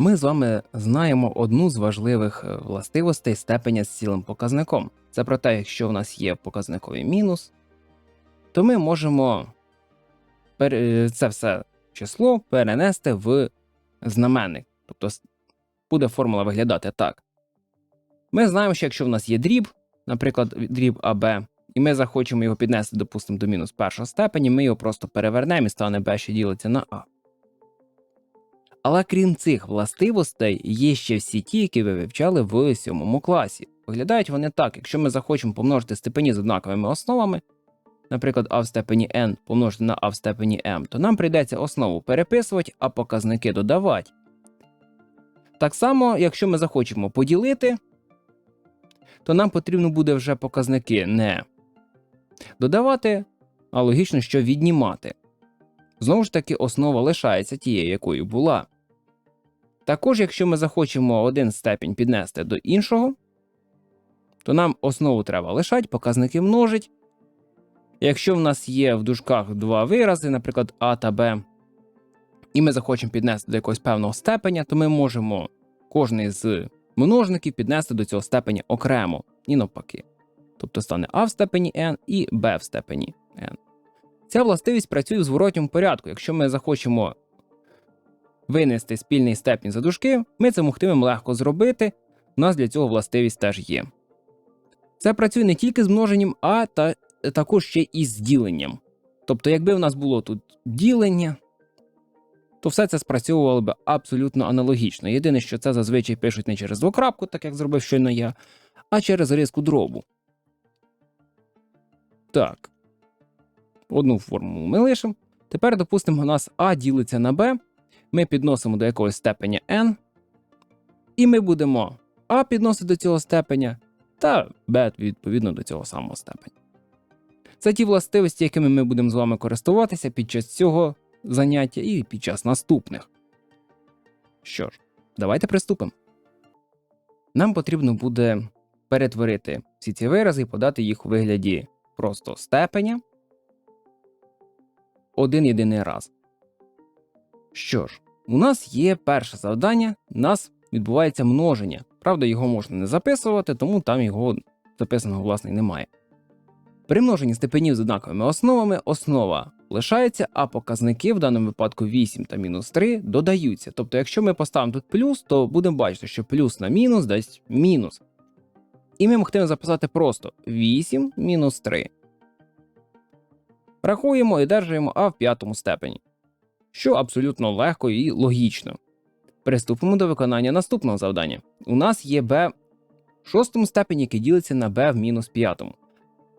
Ми з вами знаємо одну з важливих е, властивостей степеня з цілим показником. Це про те, якщо в нас є показниковий мінус, то ми можемо це все число перенести в знаменник. Тобто буде формула виглядати так. Ми знаємо, що якщо в нас є дріб, наприклад, дріб АБ, і ми захочемо його піднести, допустимо, до мінус першого степені, ми його просто перевернемо і стане b, що ділиться на А. Але крім цих властивостей, є ще всі ті, які ви вивчали в сьомому класі. Виглядають вони так, якщо ми захочемо помножити степені з однаковими основами, наприклад, а в степені n помножити на а в степені m, то нам прийдеться основу переписувати, а показники додавати. Так само, якщо ми захочемо поділити, то нам потрібно буде вже показники не додавати, а логічно, що віднімати. Знову ж таки, основа лишається тією, якою була. Також, якщо ми захочемо один степінь піднести до іншого, то нам основу треба лишати, показники множить. Якщо в нас є в дужках два вирази, наприклад, А та Б, і ми захочемо піднести до якогось певного степеня, то ми можемо кожний з множників піднести до цього степеня окремо і навпаки. Тобто стане А в степені n і Б в степені n. Ця властивість працює в зворотньому порядку. Якщо ми захочемо винести спільний степінь за дужки, ми це могтимемо легко зробити. У нас для цього властивість теж є. Це працює не тільки з множенням, а та, також ще і з діленням. Тобто, якби в нас було тут ділення, то все це спрацьовувало б абсолютно аналогічно. Єдине, що це зазвичай пишуть не через двокрапку, так як зробив щойно я, а через риску дробу. Так. Одну формулу ми лишимо. Тепер, допустимо, у нас А ділиться на Б. Ми підносимо до якогось степеня n, і ми будемо А підносити до цього степеня, та Б відповідно до цього самого степеня. Це ті властивості, якими ми будемо з вами користуватися під час цього заняття і під час наступних. Що ж, давайте приступимо. Нам потрібно буде перетворити всі ці вирази і подати їх у вигляді просто степеня один єдиний раз. Що ж, у нас є перше завдання, у нас відбувається множення. Правда, його можна не записувати, тому там його записаного власне немає. При множенні степенів з однаковими основами основа лишається, а показники в даному випадку 8 та мінус 3 додаються. Тобто, якщо ми поставимо тут плюс, то будемо бачити, що плюс на мінус дасть мінус. І ми могтимо записати просто 8 мінус 3. Рахуємо і держуємо А в п'ятому степені, що абсолютно легко і логічно. Приступимо до виконання наступного завдання. У нас є b в шостому степені, який ділиться на b в мінус п'ятому.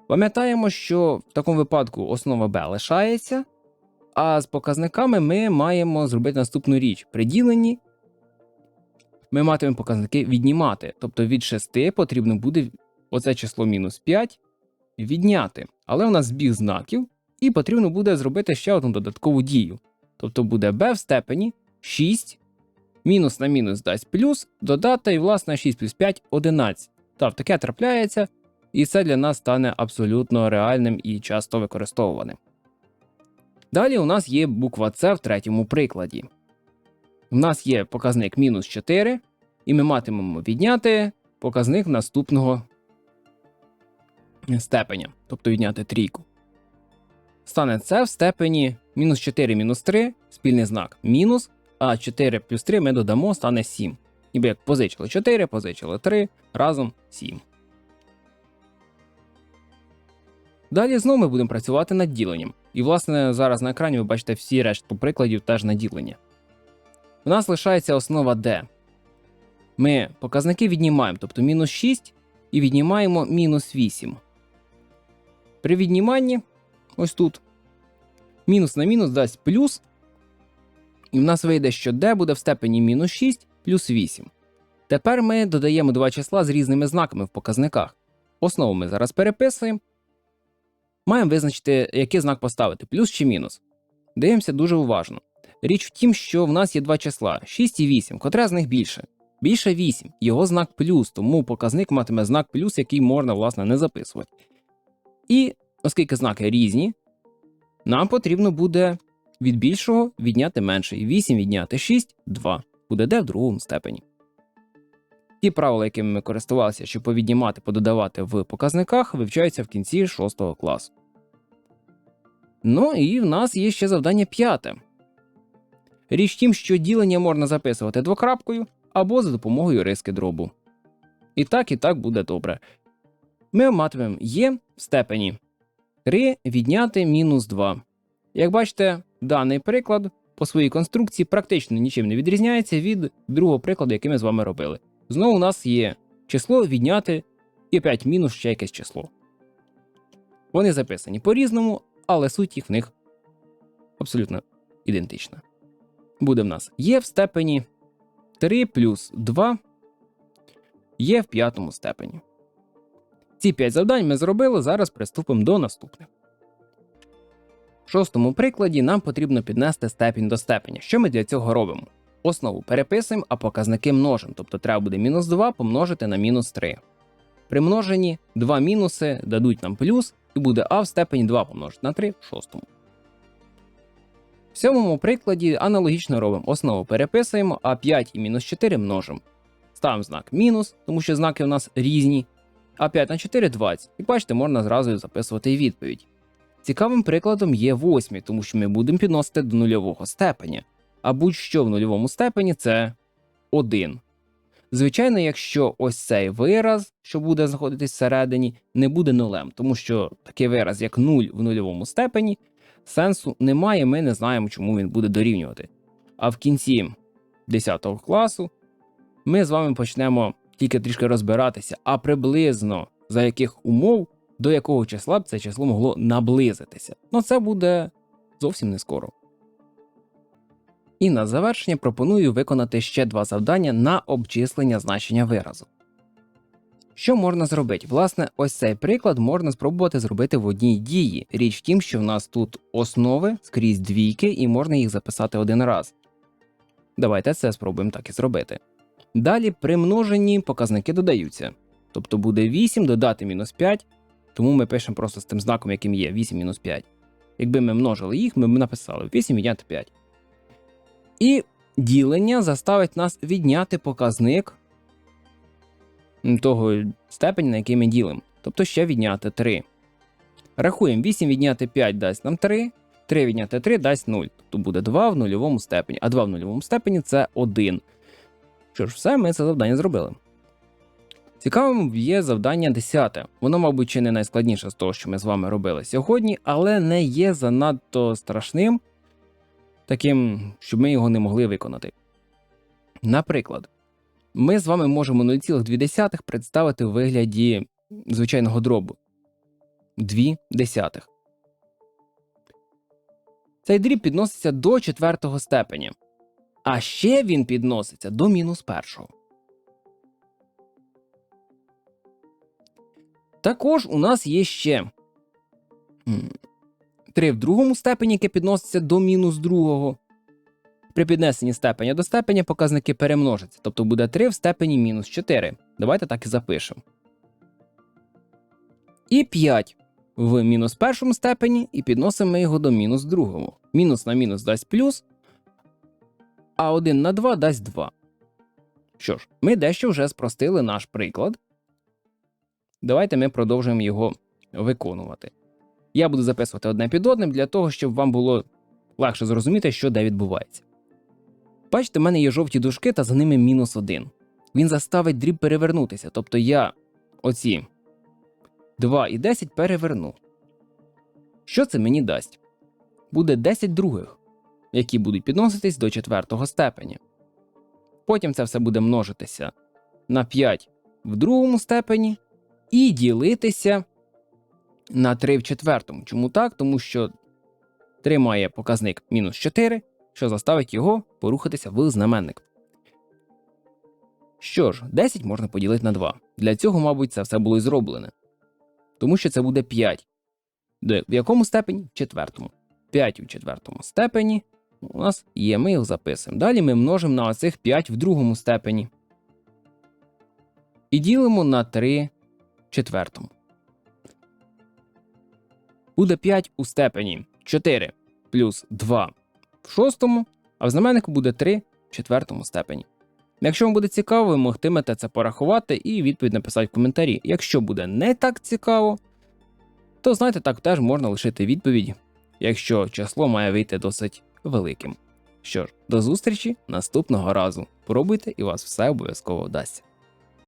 Пам'ятаємо, що в такому випадку основа b лишається, а з показниками ми маємо зробити наступну річ. При діленні ми матимемо показники віднімати. Тобто від 6 потрібно буде оце число мінус 5 відняти. Але у нас збіг знаків, і потрібно буде зробити ще одну додаткову дію. Тобто буде b в степені 6, мінус на мінус дасть плюс, додати, і власне 6 плюс 5 11. Так, таке трапляється, і це для нас стане абсолютно реальним і часто використовуваним. Далі у нас є буква С в третьому прикладі. У нас є показник мінус 4, і ми матимемо відняти показник наступного степеня, тобто відняти трійку. Стане це в степені мінус 4 мінус 3, спільний знак мінус, а 4 плюс 3 ми додамо, стане 7. Ніби як позичили 4, позичили 3, разом 7. Далі знову ми будемо працювати над діленням. І, власне, зараз на екрані ви бачите всі решту прикладів теж на ділення. У нас лишається основа D. Ми показники віднімаємо, тобто мінус 6, і віднімаємо мінус 8. При відніманні, ось тут, мінус на мінус дасть плюс. І в нас вийде, що d буде в степені мінус 6 плюс 8. Тепер ми додаємо два числа з різними знаками в показниках. Основу ми зараз переписуємо. Маємо визначити, який знак поставити плюс чи мінус. Дивимося дуже уважно. Річ в тім, що в нас є два числа 6 і 8, котре з них більше. Більше 8, його знак плюс, тому показник матиме знак плюс, який можна, власне, не записувати. І оскільки знаки різні, нам потрібно буде від більшого відняти менший. 8 відняти 6 2. буде d в другому степені. Ті правила, якими ми користувалися, щоб повіднімати, пододавати в показниках, вивчаються в кінці 6 класу. Ну і в нас є ще завдання п'яте. Річ тім, що ділення можна записувати двокрапкою або за допомогою риски дробу. І так, і так буде добре. Ми матимемо є в степені 3 відняти мінус 2. Як бачите, даний приклад по своїй конструкції практично нічим не відрізняється від другого прикладу, який ми з вами робили. Знову у нас є число відняти і 5 мінус ще якесь число. Вони записані по-різному, але суть їх в них абсолютно ідентична. Буде в нас є в степені 3 плюс 2 є в п'ятому степені. Ці 5 завдань ми зробили, зараз приступимо до наступних. В шостому прикладі нам потрібно піднести степінь до степеня. Що ми для цього робимо? Основу переписуємо, а показники множимо, тобто треба буде мінус 2 помножити на мінус 3. При множенні 2 мінуси дадуть нам плюс, і буде а в степені 2 помножити на 3 в шостому. В сьомому прикладі аналогічно робимо основу переписуємо, а 5 і мінус 4 множимо. Ставимо знак мінус, тому що знаки у нас різні, а 5 на 4 20. І бачите, можна зразу записувати відповідь. Цікавим прикладом є восьмий, тому що ми будемо підносити до нульового степеня. А будь-що в нульовому степені це 1. Звичайно, якщо ось цей вираз, що буде знаходитись всередині, не буде нулем, тому що такий вираз, як 0 в нульовому степені, сенсу немає, ми не знаємо, чому він буде дорівнювати. А в кінці 10 класу ми з вами почнемо тільки трішки розбиратися, а приблизно за яких умов до якого числа б це число могло наблизитися. Ну це буде зовсім не скоро. І на завершення пропоную виконати ще два завдання на обчислення значення виразу. Що можна зробити? Власне, ось цей приклад можна спробувати зробити в одній дії. Річ в тім, що в нас тут основи скрізь двійки, і можна їх записати один раз. Давайте це спробуємо так і зробити. Далі при множенні показники додаються. Тобто буде 8 додати мінус 5, тому ми пишемо просто з тим знаком, яким є 8 мінус 5. Якби ми множили їх, ми б написали 8 відняти 5. І ділення заставить нас відняти показник того степені, на який ми ділимо. Тобто ще відняти 3. Рахуємо 8 відняти 5 дасть нам 3, 3 відняти 3 дасть 0. Тобто буде 2 в нульовому степені, а 2 в нульовому степені це 1. Що ж, все, ми це завдання зробили. Цікавим є завдання 10. Воно, мабуть, чи не найскладніше з того, що ми з вами робили сьогодні, але не є занадто страшним, таким, щоб ми його не могли виконати. Наприклад, ми з вами можемо 0,2 представити в вигляді звичайного дробу 2 десятих. Цей дріб підноситься до четвертого степеня. А ще він підноситься до мінус першого. Також у нас є ще 3 в другому степені, яке підноситься до мінус другого. При піднесенні степеня до степеня показники перемножаться, тобто буде 3 в степені мінус 4. Давайте так і запишемо. І 5 в мінус першому степені, і підносимо його до мінус другому. Мінус на мінус дасть плюс, а 1 на 2 дасть 2. Що ж, ми дещо вже спростили наш приклад. Давайте ми продовжуємо його виконувати. Я буду записувати одне під одним для того, щоб вам було легше зрозуміти, що де відбувається. Бачите, в мене є жовті дужки та за ними мінус 1. Він заставить дріб перевернутися. Тобто я оці 2 і 10 переверну. Що це мені дасть? Буде 10 других, які будуть підноситись до четвертого степеня. Потім це все буде множитися на 5 в другому степені і ділитися на 3 в четвертому. Чому так? Тому що 3 має показник мінус 4, що заставить його порухатися в знаменник. Що ж, 10 можна поділити на 2. Для цього, мабуть, це все було і зроблене. Тому що це буде 5. В якому степені? В четвертому. 5 у четвертому степені у нас є, ми їх записуємо. Далі ми множимо на оцих 5 в другому степені. І ділимо на 3 четвертому. Буде 5 у степені 4 плюс 2 в шостому, а в знаменнику буде 3 в четвертому степені. Якщо вам буде цікаво, ви могтимете це порахувати і відповідь написати в коментарі. Якщо буде не так цікаво, то знаєте, так теж можна лишити відповідь, якщо число має вийти досить великим. Що ж, до зустрічі наступного разу. Пробуйте і у вас все обов'язково вдасться.